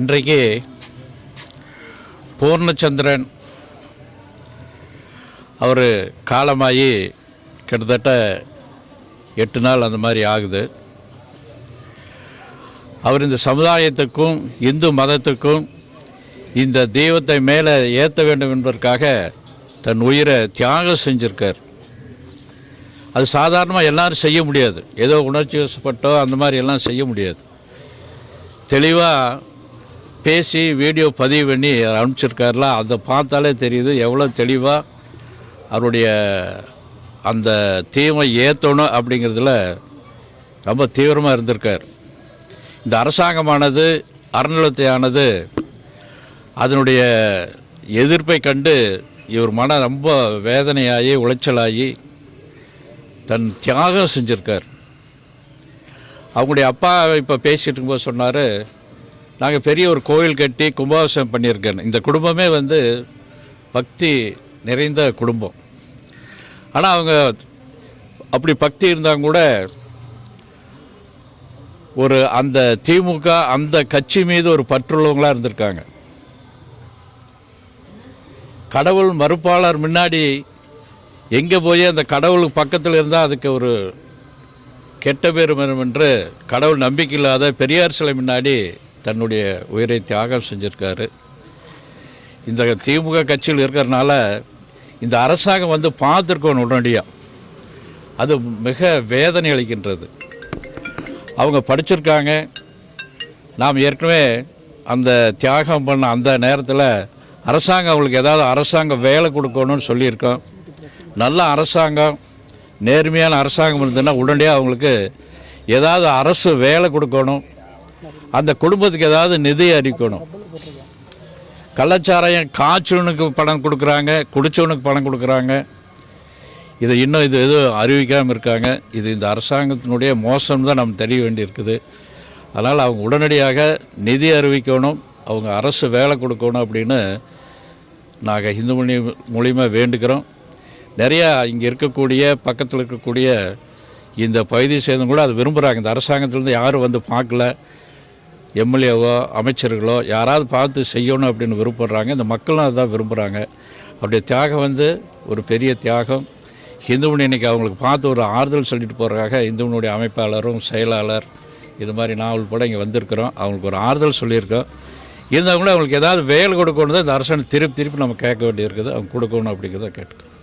இன்றைக்கு பூர்ணச்சந்திரன் அவர் காலமாகி கிட்டத்தட்ட எட்டு நாள் அந்த மாதிரி ஆகுது. அவர் இந்த சமுதாயத்துக்கும் இந்து மதத்துக்கும் இந்த தெய்வத்தை மேலே ஏற்ற வேண்டும் என்பதற்காக தன் உயிரை தியாகம் செஞ்சுருக்கார். அது சாதாரணமாக எல்லாரும் செய்ய முடியாது. ஏதோ உணர்ச்சி வசப்பட்டோ அந்த மாதிரி எல்லாம் செய்ய முடியாது. தெளிவாக பேசி வீடியோ பதிவு பண்ணி அனுப்பிச்சிருக்காருல அதை பார்த்தாலே தெரியுது எவ்வளோ தெளிவாக அவருடைய அந்த தீமை ஏற்றணும் அப்படிங்கிறதுல ரொம்ப தீவிரமாக இருந்திருக்கார். இந்த அரசாங்கமானது அறநிலத்தையானது அதனுடைய எதிர்ப்பை கண்டு இவர் மன ரொம்ப வேதனையாகி உளைச்சலாகி தன் தியாகம் செஞ்சுருக்கார். அவங்களுடைய அப்பா இப்போ பேசிகிட்டு இருக்கும்போது சொன்னார் நாங்கள் பெரிய ஒரு கோயில் கட்டி கும்பாபிஷேகம் பண்ணியிருக்கேன். இந்த குடும்பமே வந்து பக்தி நிறைந்த குடும்பம். ஆனால் அவங்க அப்படி பக்தி இருந்தாங்க கூட ஒரு அந்த திமுக அந்த கட்சி மீது ஒரு பற்றுள்ளவங்களாக இருந்திருக்காங்க. கடவுள் மறுப்பாளர் முன்னாடி எங்கே போய் அந்த கடவுளுக்கு பக்கத்தில் இருந்தால் அதுக்கு ஒரு கெட்ட பேர் வரும் என்று கடவுள் நம்பிக்கை இல்லாத பெரியார் சிலை முன்னாடி தன்னுடைய உயிரை தியாகம் செஞ்சுருக்காரு. இந்த திமுக கட்சியில் இருக்கிறனால இந்த அரசாங்கம் வந்து பார்த்துருக்கோம் உடனடியாக அது மிக வேதனை அளிக்கின்றது. அவங்க படிச்சிருக்காங்க. நாம் ஏற்கனவே அந்த தியாகம் பண்ண அந்த நேரத்தில் அரசாங்கம் அவங்களுக்கு ஏதாவது அரசாங்கம் வேலை கொடுக்கணும்னு சொல்லியிருக்கோம். நல்ல அரசாங்கம் நேர்மையான அரசாங்கம் இருந்ததுன்னா உடனடியாக அவங்களுக்கு ஏதாவது அரசு வேலை கொடுக்கணும். அந்த குடும்பத்துக்கு ஏதாவது நிதி அறிக்கணும் கள்ளச்சாராயம் காய்ச்சவனுக்கு பணம் கொடுக்குறாங்க குடிச்சவனுக்கு பணம் கொடுக்குறாங்க. இதை இன்னும் இது எதுவும் அறிவிக்காமல் இருக்காங்க. இது இந்த அரசாங்கத்தினுடைய மோசம் தான் நம்ம தெரிய வேண்டியிருக்குது. அதனால் அவங்க உடனடியாக நிதி அறிவிக்கணும் அவங்க அரசு வேலை கொடுக்கணும் அப்படின்னு நாங்கள் இந்து மொழி மூலியமாக வேண்டுகிறோம். நிறையா இங்கே இருக்கக்கூடிய பக்கத்தில் இருக்கக்கூடிய இந்த பகுதி சேர்ந்து கூட அது விரும்புகிறாங்க இந்த அரசாங்கத்திலேருந்து யாரும் வந்து பார்க்கல. எம்எல்ஏவோ அமைச்சர்களோ யாராவது பார்த்து செய்யணும் அப்படின்னு விருப்பப்படுறாங்க இந்த மக்களும் அதுதான் விரும்புகிறாங்க அப்படி தியாகம் வந்து ஒரு பெரிய தியாகம். இந்துமணி இன்னைக்கு அவங்களுக்கு பார்த்து ஒரு ஆறுதல் சொல்லிட்டு போகிறக்காக இந்துமணியுடைய அமைப்பாளரும் செயலாளர் இது மாதிரி நான் உள்பட இங்கே வந்திருக்கிறோம். அவங்களுக்கு ஒரு ஆறுதல் சொல்லியிருக்கோம். இருந்தாலும் அவங்களுக்கு ஏதாவது வேலை கொடுக்கணும் தான் இந்த அரசாங்கம் திருப்பி திருப்பி நம்ம கேட்க வேண்டியிருக்குது. அவங்க கொடுக்கணும் அப்படிங்கிறத கேட்டுக்கோ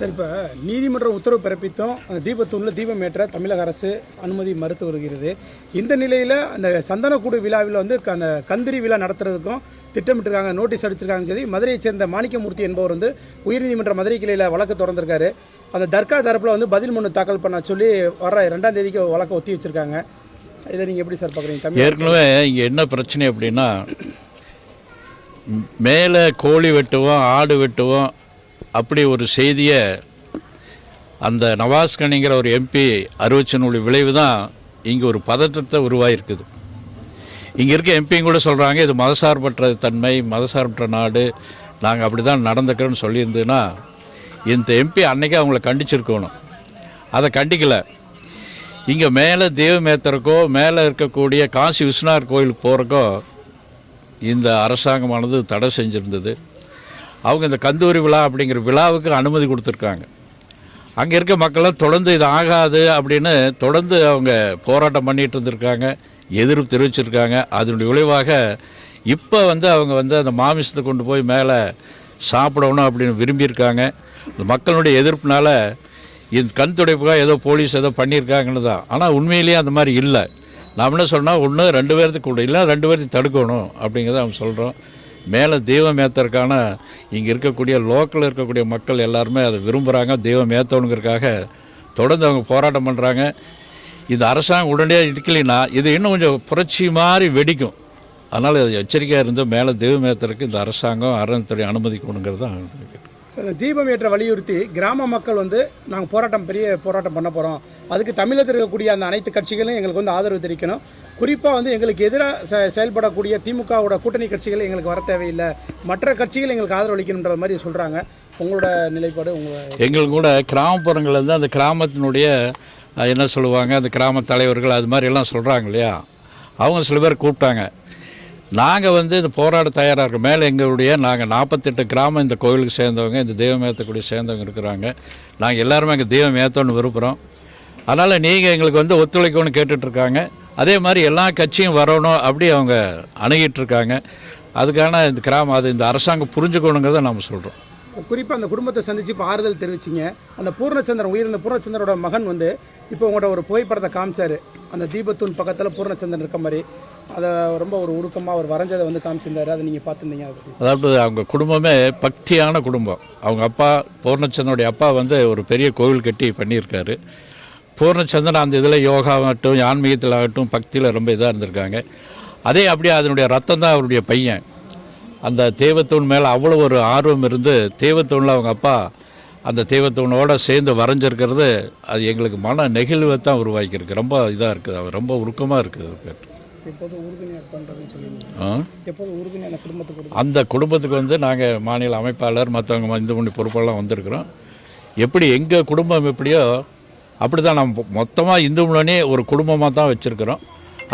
சார் இப்போ நீதிமன்ற உத்தரவு பிறப்பித்தும் அந்த தீபத்தூணில் தீபம் ஏற்ற தமிழக அரசு அனுமதி மறுத்து வருகிறது. இந்த நிலையில் அந்த சந்தனக்கூடு விழாவில் வந்து க- அந்த கந்திரி விழா நடத்துறதுக்கும் திட்டமிட்டிருக்காங்க நோட்டீஸ் அடிச்சிருக்காங்க சரி மதுரையைச் சேர்ந்த மாணிக்கமூர்த்தி என்பவர் வந்து உயர்நீதிமன்ற மதுரை கிளையில் வழக்கு திறந்திருக்காரு அந்த தர்கா தரப்பில் வந்து பதில் மனு தாக்கல் பண்ண சொல்லி வர ரெண்டாம் தேதிக்கு வழக்கை ஒத்தி வச்சுருக்காங்க. இதை நீங்கள் எப்படி சார் பார்க்குறீங்க ஏற்கனவே இங்கே என்ன பிரச்சனை அப்படின்னா மேலே கோழி வெட்டுவோம் ஆடு வெட்டுவோம் அப்படி ஒரு செய்தியை அந்த நவாஸ்கனிங்கிற ஒரு எம்பி அறிவிச்சனுடைய விளைவு தான் இங்கே ஒரு பதற்றத்தை உருவாயிருக்குது. இங்கே இருக்க எம்பியும் கூட சொல்கிறாங்க இது மதசார்பற்ற தன்மை மதசார்பற்ற நாடு நாங்கள் அப்படி தான் நடந்துக்கிறோன்னு சொல்லியிருந்ததுன்னா இந்த எம்பி அன்னைக்கு அவங்கள கண்டிச்சிருக்கணும். அதை கண்டிக்கலை. இங்கே மேலே தேவமேத்தருக்கோ மேலே இருக்கக்கூடிய காசி விஸ்வநாதர் கோயிலுக்கு போகிறக்கோ இந்த அரசாங்கமானது தடை செஞ்சுருந்தது. அவங்க இந்த கந்தூரி விழா அப்படிங்கிற விழாவுக்கு அனுமதி கொடுத்துருக்காங்க. அங்கே இருக்க மக்கள்லாம் தொடர்ந்து இது ஆகாது அப்படின்னு தொடர்ந்து அவங்க போராட்டம் பண்ணிகிட்டு இருந்திருக்காங்க எதிர்ப்பு தெரிவிச்சிருக்காங்க. அதனுடைய விளைவாக இப்போ வந்து அவங்க வந்து அந்த மாமிசத்தை கொண்டு போய் மேலே சாப்பிடணும் அப்படின்னு விரும்பியிருக்காங்க. இந்த மக்களுடைய எதிர்ப்புனால இந்த கண் துடைப்புக்காக ஏதோ போலீஸ் ஏதோ பண்ணியிருக்காங்கன்னு தான். ஆனால் உண்மையிலேயே அந்த மாதிரி இல்லை. நாம் என்ன சொன்னால் ஒன்று ரெண்டு பேர்த்துக்கு கூட இல்லை ரெண்டு பேர்த்தையும் தடுக்கணும் அப்படிங்கிறத அவங்க சொல்கிறோம் மேலே தெய்வம் ஏற்றுறதுக்கான இங்கே இருக்கக்கூடிய லோக்கலில் இருக்கக்கூடிய மக்கள் எல்லாருமே அதை விரும்புகிறாங்க தெய்வம் ஏற்றணுங்கிறதுக்காக தொடர்ந்து அவங்க போராட்டம் பண்ணுறாங்க இந்த அரசாங்கம் உடனடியாக இடிக்கலைன்னா இது இன்னும் கொஞ்சம் புரட்சி மாதிரி வெடிக்கும். அதனால் அது எச்சரிக்கையாக இருந்து மேலே தெய்வம் ஏற்றுறதுக்கு இந்த அரசாங்கம் அறநிலைத்துறை அனுமதிக்கணுங்கிறது தான் தீபம் ஏற்ற வலியுறுத்தி கிராம மக்கள் வந்து நாங்கள் போராட்டம் பெரிய போராட்டம் பண்ண போகிறோம் அதுக்கு தமிழகத்தில் இருக்கக்கூடிய அந்த அனைத்து கட்சிகளும் எங்களுக்கு வந்து ஆதரவு தெரிவிக்கணும். குறிப்பாக வந்து எங்களுக்கு எதிராக செ செயல்படக்கூடிய திமுகவோட கூட்டணி கட்சிகள் எங்களுக்கு வர தேவையில்லை. மற்ற கட்சிகள் எங்களுக்கு ஆதரவு அளிக்கணுன்ற மாதிரி சொல்கிறாங்க உங்களோட நிலைப்பாடு உங்கள் எங்களுக்கு கூட கிராமப்புறங்கள் இருந்து அந்த கிராமத்தினுடைய என்ன சொல்லுவாங்க அந்த கிராம தலைவர்கள் அது மாதிரி எல்லாம் சொல்கிறாங்க இல்லையா? அவங்க சில பேர் கூப்பிட்டாங்க. நாங்கள் வந்து இந்த போராட தயாராக இருக்கோம். மேலே எங்களுடைய நாங்கள் நாற்பத்தெட்டு கிராமம் இந்த கோவிலுக்கு சேர்ந்தவங்க இந்த தெய்வம் ஏற்றக்கூடிய சேர்ந்தவங்க இருக்கிறாங்க. நாங்கள் எல்லாருமே அங்கே தெய்வம் ஏற்றோன்னு விரும்புகிறோம் அதனால் நீங்கள் எங்களுக்கு வந்து ஒத்துழைக்கணும்னு கேட்டுட்ருக்காங்க. அதே மாதிரி எல்லா கட்சியும் வரணும் அப்படி அவங்க அணுகிட்டு இருக்காங்க அதுக்கான இந்த கிராமம் அது இந்த அரசாங்கம் புரிஞ்சுக்கணுங்கிறத நம்ம சொல்கிறோம் குறிப்பாக அந்த குடும்பத்தை சந்திச்சு இப்போ ஆறுதல் தெரிவிச்சிங்க. அந்த பூர்ணச்சந்திரன் உயிரிழந்த பூர்ணச்சந்திரனோட மகன் வந்து இப்போ உங்கள்கிட்ட ஒரு புகைப்படத்தை காமிச்சாரு. அந்த தீபத்தூண் பக்கத்தில் பூர்ணச்சந்திரன் இருக்க மாதிரி. அதை ரொம்ப ஒரு உருக்கமாக அவர் வரைஞ்சதை வந்து காமிச்சிருந்தாரு. அதை நீங்கள் பார்த்துருந்தீங்க. அதாவது அவங்க குடும்பமே பக்தியான குடும்பம். அவங்க அப்பா பூர்ணச்சந்திரனுடைய அப்பா வந்து ஒரு பெரிய கோவில் கட்டி பண்ணியிருக்காரு. பூர்ணச்சந்திரன் அந்த இதில் யோகாவாகட்டும் ஆன்மீகத்தில் ஆகட்டும் பக்தியில் ரொம்ப இதாக இருந்திருக்காங்க. அதே அப்படியே அதனுடைய ரத்தம் தான் அவருடைய பையன். அந்த தேவத்தூண் மேலே அவ்வளோ ஒரு ஆர்வம் இருந்து தேவத்தூணில் அவங்க அப்பா அந்த தேவத்தூணோட சேர்ந்து வரைஞ்சிருக்கிறது அது எங்களுக்கு மன நெகிழ்வை தான் உருவாக்கியிருக்கு. ரொம்ப இதாக இருக்குது. அவர் ரொம்ப உருக்கமாக இருக்குது அந்த குடும்பத்துக்கு வந்து நாங்கள் மாநில அமைப்பாளர் மற்றவங்க இந்த பண்ணி பொறுப்பெல்லாம் வந்திருக்கிறோம். எப்படி எங்கள் குடும்பம் எப்படியோ அப்படி தான் நம்ம மொத்தமாக இந்து முன்னணி ஒரு குடும்பமாக தான் வச்சுருக்கிறோம்.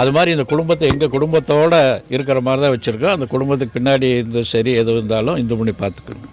அது மாதிரி இந்த குடும்பத்தை எங்கள் குடும்பத்தோடு இருக்கிற மாதிரி தான் வச்சுருக்கோம். அந்த குடும்பத்துக்கு பின்னாடி இந்த சரி எது இருந்தாலும் இந்து முன்னணி பார்த்துக்கணும்.